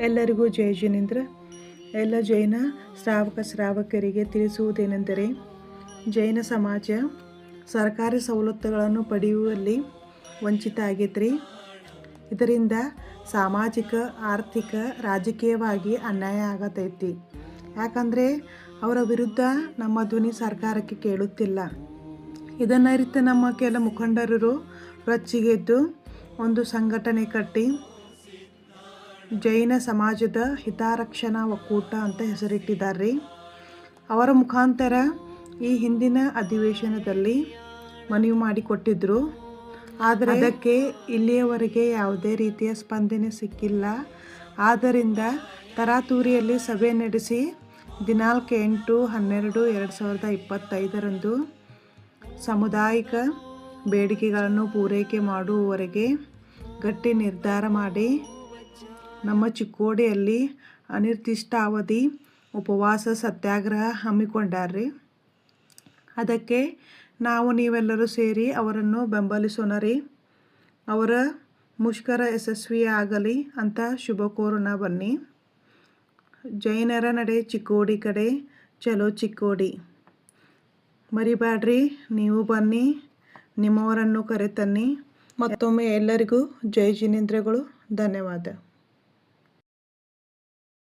ಎಲ್ಲರಿಗೂ ಜೈ ಜಿನೇಂದ್ರ. ಎಲ್ಲ ಜೈನ ಶ್ರಾವಕ ಶ್ರಾವಕರಿಗೆ ತಿಳಿಸುವುದೇನೆಂದರೆ, ಜೈನ ಸಮಾಜ ಸರ್ಕಾರಿ ಸವಲತ್ತುಗಳನ್ನು ಪಡೆಯುವಲ್ಲಿ ವಂಚಿತ ಆಗೈತ್ರಿ ಇದರಿಂದ ಸಾಮಾಜಿಕ, ಆರ್ಥಿಕ, ರಾಜಕೀಯವಾಗಿ ಅನ್ಯಾಯ ಆಗತೈತಿ. ಯಾಕಂದರೆ ಅವರ ವಿರುದ್ಧ ನಮ್ಮ ಧ್ವನಿ ಸರ್ಕಾರಕ್ಕೆ ಕೇಳುತ್ತಿಲ್ಲ. ಇದನ್ನರಿತ ನಮ್ಮ ಕೆಲ ಮುಖಂಡರು ರೊಚ್ಚಿಗೆದ್ದು ಒಂದು ಸಂಘಟನೆ ಕಟ್ಟಿ ಜೈನ ಸಮಾಜದ ಹಿತಾರಕ್ಷಣಾ ಒಕ್ಕೂಟ ಅಂತ ಹೆಸರಿಟ್ಟಿದ್ದಾರೆ ಅವರ ಮುಖಾಂತರ ಈ ಹಿಂದಿನ ಅಧಿವೇಶನದಲ್ಲಿ ಮನವಿ ಮಾಡಿಕೊಟ್ಟಿದ್ದರು ಆದರೆ ಅದಕ್ಕೆ ಇಲ್ಲಿಯವರೆಗೆ ಯಾವುದೇ ರೀತಿಯ ಸ್ಪಂದನೆ ಸಿಕ್ಕಿಲ್ಲ. ಆದ್ದರಿಂದ ತರಾತೂರಿಯಲ್ಲಿ ಸಭೆ ನಡೆಸಿ ದಿನಾಂಕ ಎಂಟು ಹನ್ನೆರಡು ಎರಡು ಸಾವಿರದ ಇಪ್ಪತ್ತೈದರಂದು ಸಾಮುದಾಯಿಕ ಬೇಡಿಕೆಗಳನ್ನು ಪೂರೈಕೆ ಮಾಡುವವರೆಗೆ ಗಟ್ಟಿ ನಿರ್ಧಾರ ಮಾಡಿ ನಮ್ಮ ಚಿಕ್ಕೋಡಿಯಲ್ಲಿ ಅನಿರ್ದಿಷ್ಟಾವಧಿ ಉಪವಾಸ ಸತ್ಯಾಗ್ರಹ ಹಮ್ಮಿಕೊಂಡಾರ್ರಿ. ಅದಕ್ಕೆ ನಾವು ನೀವೆಲ್ಲರೂ ಸೇರಿ ಅವರನ್ನು ಬೆಂಬಲಿಸೋಣ ರೀ ಅವರ ಮುಷ್ಕರ ಯಶಸ್ವಿಯಾಗಲಿ ಅಂತ ಶುಭ ಕೋರೋಣ ಬನ್ನಿ. ಜೈನರ ನಡೆ ಚಿಕ್ಕೋಡಿ ಕಡೆ, ಚಲೋ ಚಿಕ್ಕೋಡಿ. ಮರಿಬೇಡ್ರಿ ನೀವು ಬನ್ನಿ, ನಿಮ್ಮವರನ್ನು ಕರೆತನ್ನಿ. ಮತ್ತೊಮ್ಮೆ ಎಲ್ಲರಿಗೂ ಜೈ ಜಿನೇಂದ್ರಗಳು. ಧನ್ಯವಾದ.